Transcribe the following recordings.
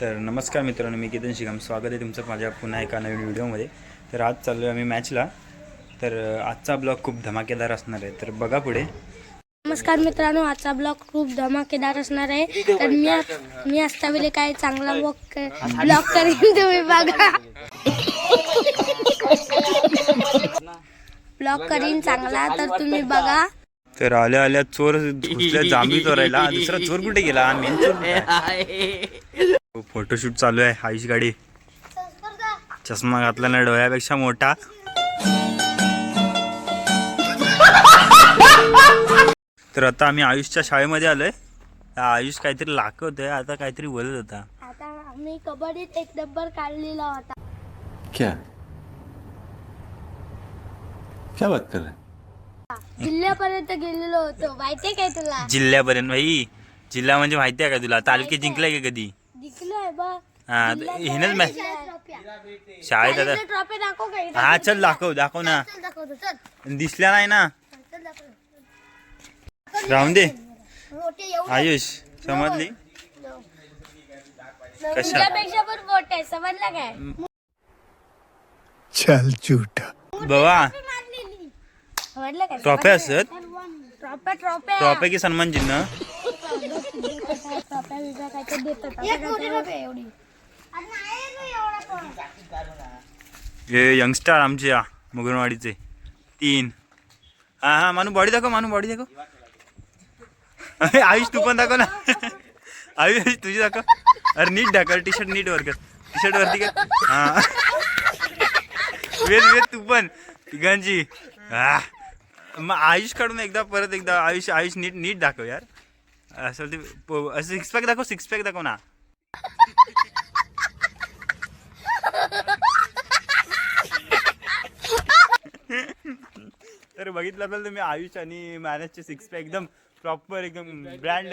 तर नमस्कार मित्रांनो मी केतन शिगम. स्वागत आहे तुमचं माझ्या पुन्हा एका नवीन व्हिडिओमध्ये. तर आज चाललो आहे आम्ही मॅचला तर आजचा ब्लॉग खूप धमाकेदार असणार आहे. तर बघा पुढे. नमस्कार मित्रांनो आजचा ब्लॉग खूप धमाकेदार असणार आहे. तर मी मी असता वेळी काय चांगला ब्लॉग ब्लॉग करीन तुम्ही बघा. ब्लॉग करीन चांगला तर तुम्ही बघा. तर आल्या आल्या चोर घुसल्या जांभी चोरायला. दुसरा चोर कुठे गेला? मेन चोर? फोटोशूट चालू आहे आईची गाडी. चष्मा घातला ना डोळ्यापेक्षा मोठा. तर आता आम्ही आयुषच्या शाळेमध्ये आलोय. आयुष काहीतरी लाकवत आहे आता काहीतरी बोलत होता. आता आम्ही कबड्डीत एक नंबर काढलेला होता. क्या? क्या बात कर रहे जिल्ह्यापर्यंत गेलेलो होतो. माहितीये काय तुला? जिल्ह्यापर्यंत भाई. जिल्हा म्हणजे माहिती आहे का तुला? तालुके जिंकलाय का कधी? जिंकलोय बघ हा हिनच मॅच शाळेत आता ट्रॉफी दाखव काय हा चल दाखव दाखव ना। दाखवतो चल। दिसल्या नाही ना चल दाखव राहून दे मोठे येऊ आयुष समजली कशा? तुझ्यापेक्षा पण मोठे आहे समजलं काय? चल झूठा। बाबा। समजलं काय? ट्रॉफी असत? ट्रॉफी की सन्मान चिन्ह? हे यंगस्टर आमचे या मुगनवाडीचे तीन. हा हा मानू बॉडी दाखव मानू बॉडी दाखव. अरे आयुष तू पण दाखव ना. आयुष तुझी दाखव. अरे नीट दाखव टी शर्ट नीट वर कर. टी शर्ट वरती कर. हा. वेद वेद तू पण. तिघांची हा. मग आयुष काढून एकदा परत एकदा आयुष आयुष नीट नीट दाखव यार. असं सिक्स पॅक दाखव सिक्स पॅक दाखव ना. तर बघितलं असेल तुम्ही आयुष आणि मॅनेजचे सिक्स पॅक एकदम प्रॉपर एकदम ब्रँड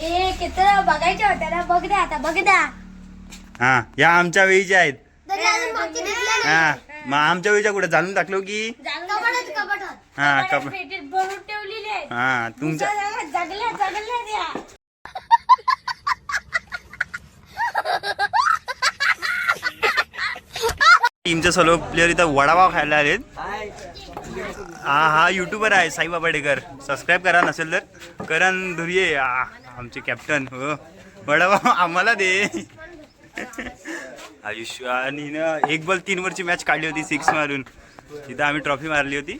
ए किती बघायच्या होत्या ना? बघ द्या आता बघ द्या हा या आमच्या वेळीच्या आहेत. हा मग आमच्या वेळीच्या कुठे जाणून टाकलो की? हा कप हा तुमच्या टीमचे सर्व प्लेअर इथं वडापाव खायला आलेत. हा हा युट्यूबर आहे साई बाबाडेकर. सबस्क्राईब करा नसेल तर. करण धुरिये आमचे कॅप्टन हो. वडापाव आम्हाला दे. आयुष्य. आणि ना एक बॉल तीन वरची मॅच काढली होती सिक्स मारून. तिथं आम्ही ट्रॉफी मारली होती.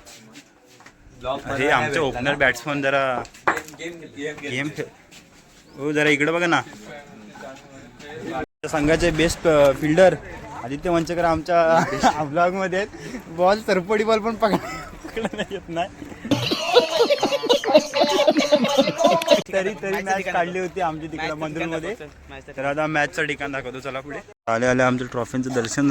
अरे आमचे ओपनर बॅट्समन जरा गेम खेळ हो जरा इकडं बघा ना. संघाचे बेस्ट फिल्डर आदित्य मंचकर आमच्या ब्लॉगमध्ये आहेत. बॉल सरपडी बॉल पण पकड पकडता येत नाही. तरी तरी मॅच काढली होती आमची तिकडे मंदिरमध्ये. तर आता मॅचचं ठिकाण दाखवतो चला पुढे. आले आले आमच्या ट्रॉफींचं दर्शन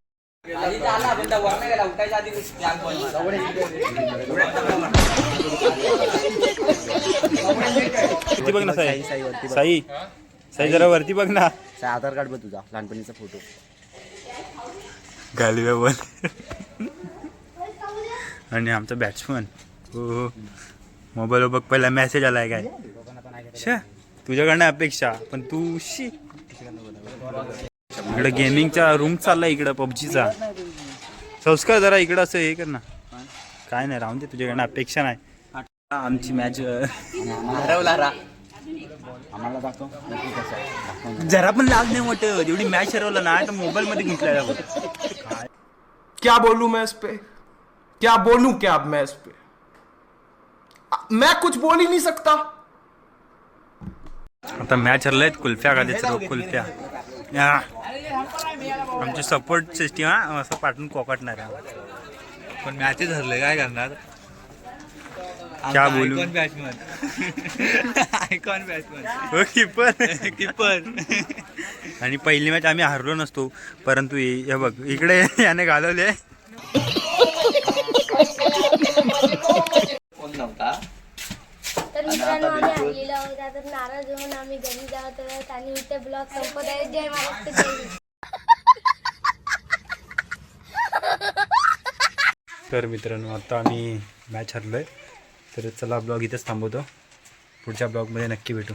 किती बघ ना साई. साई साई जरा वरती बघ ना. आधार कार्ड बघ तुझा लहानपणीचा फोटो. गालव्या बॉल. आणि आमचा बॅट्समन हो हो. मोबाईल बघ पहिला मेसेज आलाय काय. शा तुझ्याकडनं अपेक्षा पण तू शी. इकडे गेमिंगचा रूम चाललाय इकडं पबजीचा. संस्कार जरा इकडं असं हे कर ना. काय नाही राहून दे तुझ्याकडनं अपेक्षा नाही. आमची मॅच हरवला रा. आम्हाला दाखव. नक्की कसं आहे दाखव ना. जरा पण लाज नाही मोठं. एवढी मॅच हरवलं ना तर मोबाईल मध्ये गुंतलाय क्या बोलूं मैं इस पे? क्या बोलूं क्या अब मैं इस पे? मैं कुछ बोल ही नहीं सकता। आता मॅच हरलेत कुल्फ्या खाली सर्व कुल्फ्या या. आमची सपोर्ट सिस्टीम हा असं पाठवून कोकटणार आहे. पण मॅचच हरले काय करणार? क्या बोलू? आयकॉन बॅट्समन आयकॉन बॅट्समन हो किपर किपर आणि पहिली मॅच आम्ही हरलो नसतो परंतु हे बघ इकडे याने घालवले. कोण नव्हता? तर मित्रांनो आम्ही हरलेलो आहोत. आता नाराज होऊन आम्ही घरी जात आहोत आणि इथे ब्लॉग संपत आहे. जय महाराष्ट्र जय तर मित्रांनो आता आम्ही मॅच हरलो आहे तर चला ब्लॉग इथेच थांबवतो. पुढच्या ब्लॉगमध्ये नक्की भेटू.